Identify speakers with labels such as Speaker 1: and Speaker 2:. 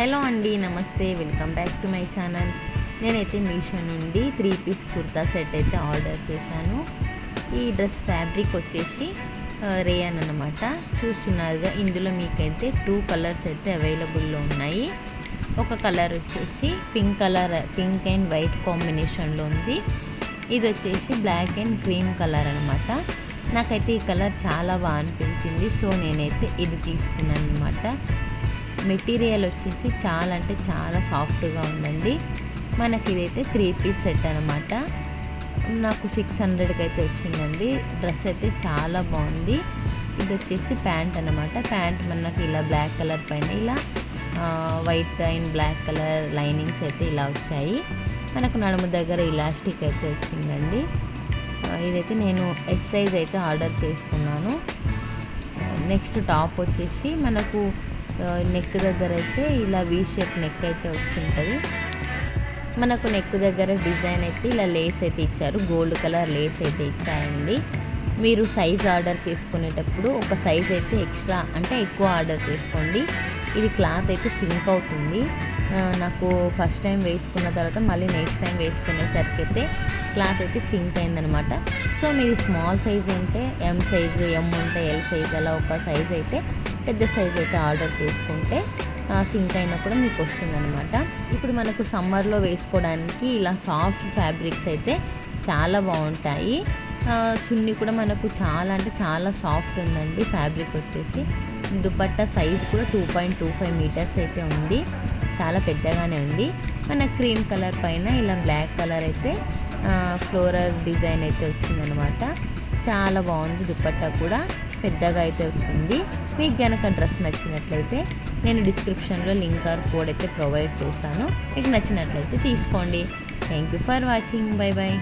Speaker 1: Hello అండి నమస్తే welcome back to my channel. నేనైతే మీషో నుండి త్రీ పీస్ కుర్తా సెట్ అయితే ఆర్డర్ చేశాను. ఈ డ్రెస్ ఫ్యాబ్రిక్ వచ్చేసి రేయన్ అనమాట చూస్తున్నారుగా ఇందులో మీకైతే టూ కలర్స్ అయితే అవైలబుల్లో ఉన్నాయి. ఒక కలర్ వచ్చేసి pink colour pink and white కాంబినేషన్లో ఉంది. ఇది వచ్చేసి బ్లాక్ అండ్ క్రీమ్ కలర్ అనమాట నాకైతే ఈ కలర్ చాలా బాగా అనిపించింది సో నేనైతే ఇది తీసుకున్నాను అనమాట మెటీరియల్ వచ్చేసి చాలా అంటే చాలా సాఫ్ట్గా ఉందండి. మనకి ఇదైతే త్రీ పీస్ సెట్ అనమాట నాకు సిక్స్ హండ్రెడ్కి అయితే వచ్చిందండి. డ్రెస్ అయితే చాలా బాగుంది. ఇది వచ్చేసి ప్యాంట్ అనమాట ప్యాంట్ మనకి ఇలా బ్లాక్ కలర్ పైన ఇలా white and black colour linings అయితే ఇలా వచ్చాయి. మనకు నడుము దగ్గర ఇలాస్టిక్ అయితే వచ్చిందండి. ఇదైతే నేను ఎస్ సైజ్ అయితే ఆర్డర్ చేసుకున్నాను. నెక్స్ట్ టాప్ వచ్చేసి మనకు నెక్ దగ్గర అయితే ఇలా వీ షేప్ నెక్ అయితే వచ్చింటుంది. మనకు నెక్ దగ్గర డిజైన్ అయితే ఇలా లేస్ అయితే ఇచ్చారు. గోల్డ్ కలర్ లేస్ అయితే ఇచ్చాయండి మీరు సైజ్ ఆర్డర్ చేసుకునేటప్పుడు ఒక సైజ్ అయితే ఎక్స్ట్రా అంటే ఎక్కువ ఆర్డర్ చేసుకోండి. ఇది క్లాత్ అయితే సింక్ అవుతుంది. నాకు ఫస్ట్ టైం వేసుకున్న తర్వాత మళ్ళీ నెక్స్ట్ టైం వేసుకునేసరికి అయితే క్లాత్ అయితే సింక్ అయిందనమాట. సో మీది స్మాల్ సైజ్ ఉంటే ఎం సైజు ఎం ఉంటే ఎల్ సైజ్ అలా ఒక సైజ్ అయితే పెద్ద సైజ్ అయితే ఆర్డర్ చేసుకుంటే సింక్ అయినా కూడా మీకు వస్తుందన్నమాట. ఇప్పుడు మనకు సమ్మర్లో వేసుకోవడానికి ఇలా సాఫ్ట్ ఫ్యాబ్రిక్స్ అయితే చాలా బాగుంటాయి. చున్నీ కూడా మనకు చాలా అంటే చాలా సాఫ్ట్ ఉందండి ఫ్యాబ్రిక్ వచ్చేసి. దుపట్టా సైజ్ కూడా two point two five metres అయితే ఉంది. చాలా పెద్దగానే ఉంది. మన క్రీమ్ కలర్ పైన ఇలా బ్లాక్ కలర్ అయితే ఫ్లోరల్ డిజైన్ అయితే వచ్చిందనమాట చాలా బాగుంది దుప్పట్టా కూడా. పెద్దగా అయితే వచ్చింది. మీకు కనుక డ్రెస్ నచ్చినట్లయితే నేను డిస్క్రిప్షన్లో లింక్ ఆర్ కోడ్ అయితే ప్రొవైడ్ చేస్తాను మీకు నచ్చినట్లయితే తీసుకోండి. Thank you for watching. Bye bye